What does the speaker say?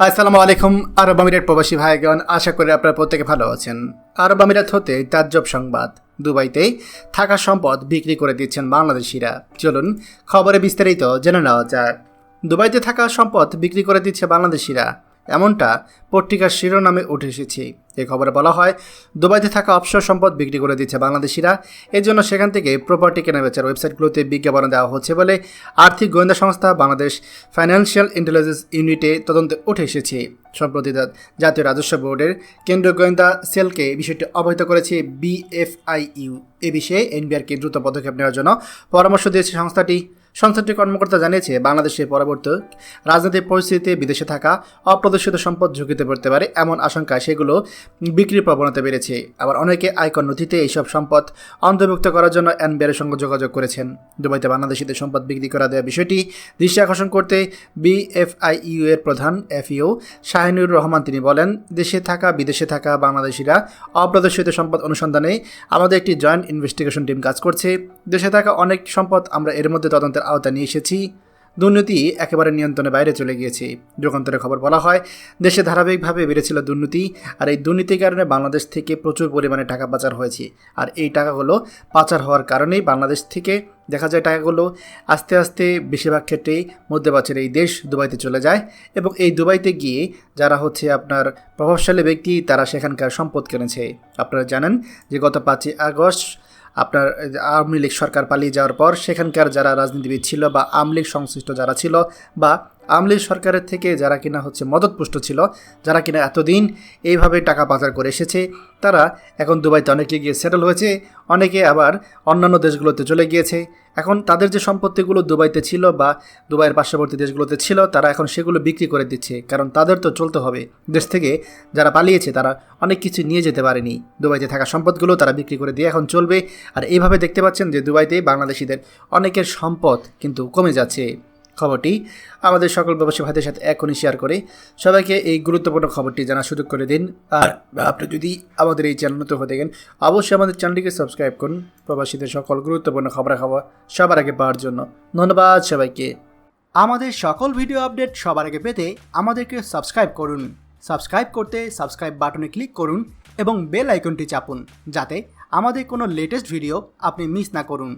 আসসালামু আলাইকুম, আরব আমিরাত প্রবাসী ভাইগণ, আশা করি আপনারা প্রত্যেকে ভালো আছেন। আরব আমিরাত হতে তাজ্জব সংবাদ। দুবাইতেই থাকা সম্পদ বিক্রি করে দিচ্ছেন বাংলাদেশিরা। চলুন খবরে বিস্তারিত জেনে নেওয়া যাক। দুবাইতে থাকা সম্পদ বিক্রি করে দিচ্ছে বাংলাদেশিরা। এমনটা পত্রিকার শিরোনামে উঠে এসেছে। এ খবরে বলা হয়, দুবাইতে থাকা অবসর সম্পদ বিক্রি করে দিচ্ছে বাংলাদেশিরা। এর জন্য সেখান থেকে প্রপার্টি কেনাবেচার ওয়েবসাইটগুলোতে বিজ্ঞাপন দেওয়া হচ্ছে বলে আর্থিক গোয়েন্দা সংস্থা বাংলাদেশ ফাইন্যান্সিয়াল ইন্টেলিজেন্স ইউনিটে তদন্তে উঠে এসেছে। সম্প্রতি জাতীয় রাজস্ব বোর্ডের কেন্দ্রীয় গোয়েন্দা সেলকে বিষয়টি অবহিত করেছে বিএফআইইউ। এ বিষয়ে এনবিআরকে দ্রুত পদক্ষেপ নেওয়ার জন্য পরামর্শ দিয়েছে সংস্থাটি। সংস্থাটির কর্মকর্তা জানিয়েছে, বাংলাদেশের পরবর্তী রাজনৈতিক পরিস্থিতিতে বিদেশে থাকা অপ্রদর্শিত সম্পদ ঝুঁকিতে পড়তে পারে এমন আশঙ্কা সেগুলো বিক্রির প্রবণতা বেড়েছে। আবার অনেকে আয়কর নথিতে এইসব সম্পদ অন্তর্ভুক্ত করার জন্য এনবিআরের সঙ্গে যোগাযোগ করেছেন। দুবাইতে বাংলাদেশিদের সম্পদ বিক্রি করা দেওয়া বিষয়টি দৃষ্টি আকর্ষণ করতে বিএফআইইউ এর প্রধান এফইও শাহিনুর রহমান তিনি বলেন, দেশে থাকা, বিদেশে থাকা বাংলাদেশিরা অপ্রদর্শিত সম্পদ অনুসন্ধানে আমাদের একটি জয়েন্ট ইনভেস্টিগেশন টিম কাজ করছে। দেশে থাকা অনেক সম্পদ আমরা এর মধ্যে তদন্তের আওতায় নিয়ে এসেছি। দুর্নীতি একেবারে নিয়ন্ত্রণের বাইরে চলে গিয়েছে। যুগান্তরের খবর বলা হয়, দেশে ধারাবাহিকভাবে বেড়েছিল দুর্নীতি আর এই দুর্নীতির কারণে বাংলাদেশ থেকে প্রচুর পরিমাণে টাকা পাচার হয়েছে। আর এই টাকাগুলো পাচার হওয়ার কারণেই বাংলাদেশ থেকে দেখা যায় টাকাগুলো আস্তে আস্তে বেশিরভাগ ক্ষেত্রেই মধ্যপ্রাচ্যের এই দেশ দুবাইতে চলে যায় এবং এই দুবাইতে গিয়ে যারা হচ্ছে আপনার প্রভাবশালী ব্যক্তি, তারা সেখানকার সম্পদ কিনেছে। আপনারা জানেন যে গত পাঁচই আগস্ট আপনার আওয়ামী লীগ সরকার পালিয়ে যাওয়ার পর সেখানকার যারা রাজনীতিবিদ ছিল বা আওয়ামী লীগ সংশ্লিষ্ট যারা ছিল বা আওয়ামী লীগ সরকারের থেকে যারা কিনা হচ্ছে মদতপুষ্ট ছিল, যারা কিনা এতদিন এইভাবে টাকা পাচার করে এসেছে, তারা এখন দুবাইতে অনেকে গিয়ে সেটেল হয়েছে, অনেকে আবার অন্যান্য দেশগুলোতে চলে গিয়েছে। এখন তাদের যে সম্পত্তিগুলো দুবাইতে ছিল বা দুবাইয়ের পার্শ্ববর্তী দেশগুলোতে ছিল, তারা এখন সেগুলো বিক্রি করে দিচ্ছে, কারণ তাদের তো চলতে হবে। দেশ থেকে যারা পালিয়েছে, তারা অনেক কিছু নিয়ে যেতে পারেনি। দুবাইতে থাকা সম্পদগুলো তারা বিক্রি করে দিয়ে এখন চলবে। আর এইভাবে দেখতে পাচ্ছেন যে দুবাইতে বাংলাদেশিদের অনেকের সম্পদ কিন্তু কমে যাচ্ছে। খবরটি আমাদের সকল ব্যবসায়ী ভাইদের সাথে এখনই শেয়ার করে সবাইকে এই গুরুত্বপূর্ণ খবরটি জানার সুযোগ করে দিন। আর আপনি যদি আমাদের এই চ্যানেল নতুন হয়ে থাকেন, অবশ্যই আমাদের চ্যানেলটিকে সাবস্ক্রাইব করুন। প্রবাসীদের সকল গুরুত্বপূর্ণ খবরাখবর সবার আগে পাওয়ার জন্য ধন্যবাদ সবাইকে। আমাদের সকল ভিডিও আপডেট সবার আগে পেতে আমাদেরকে সাবস্ক্রাইব করুন। সাবস্ক্রাইব করতে সাবস্ক্রাইব বাটনে ক্লিক করুন এবং বেল আইকনটি চাপুন, যাতে আমাদের কোনো লেটেস্ট ভিডিও আপনি মিস না করুন।